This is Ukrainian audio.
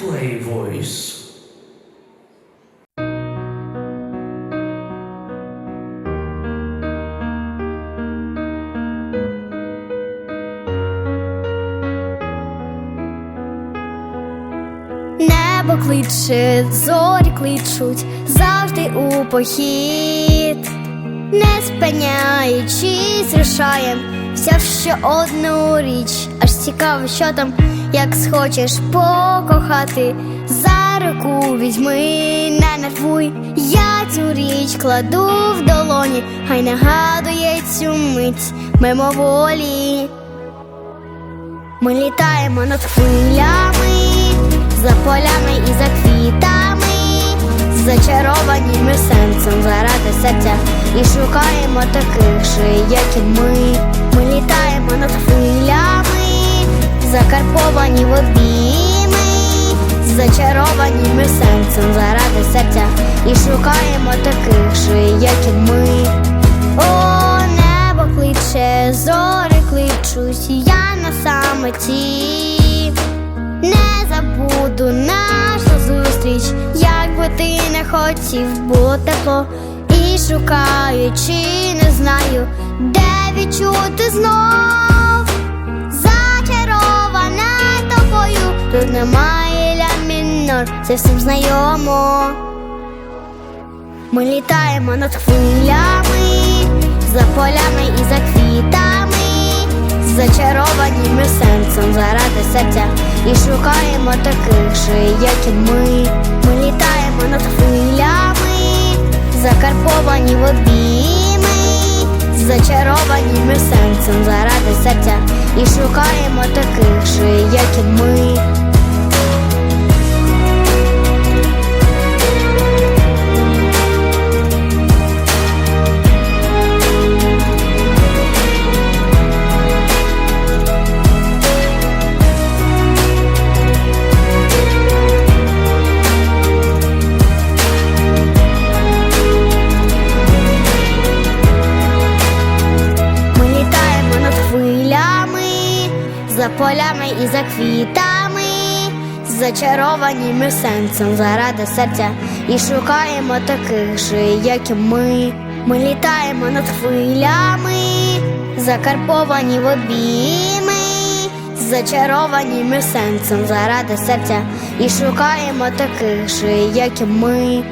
Play voice. Небо кличе, зорі кличуть завжди у похід, не спиняючись, рушаєм вся в що одну річ. Аж цікаво, що там, як схочеш покохати, за руку візьми, не нервуй, я цю річ кладу в долоні, хай нагадує цю мить. Мимоволі. Ми літаємо над хвилями, за полями і за квітами, зачаровані ми сенсом заради серця і шукаємо таких же, як і ми. Ми літаємо над хвилями, закарповані в обійми, зачаровані ми сенсом заради серця і шукаємо таких же, як і ми. О, небо кличе, зори кличуть, я на самоті. Не забуду нашу зустріч, як би ти не хотів, було тепло шукаючи, не знаю, де відчути знов. Зачарована тобою, тут немає ля мінор, це всім знайомо. Ми літаємо над хвилями, за полями і за квітами, зачаровані ми сенсом заради серця і шукаємо таких же, як і ми. Закарповані в обійми, зачаровані ми серцем заради серця і шукаємо таких же, як і ми. Полями і за квітами, зачаровані ми сенсом заради серця і шукаємо таких же, як і ми. Ми літаємо над хвилями, закарповані в обійми, зачаровані ми сенсом заради серця і шукаємо таких же, як і ми.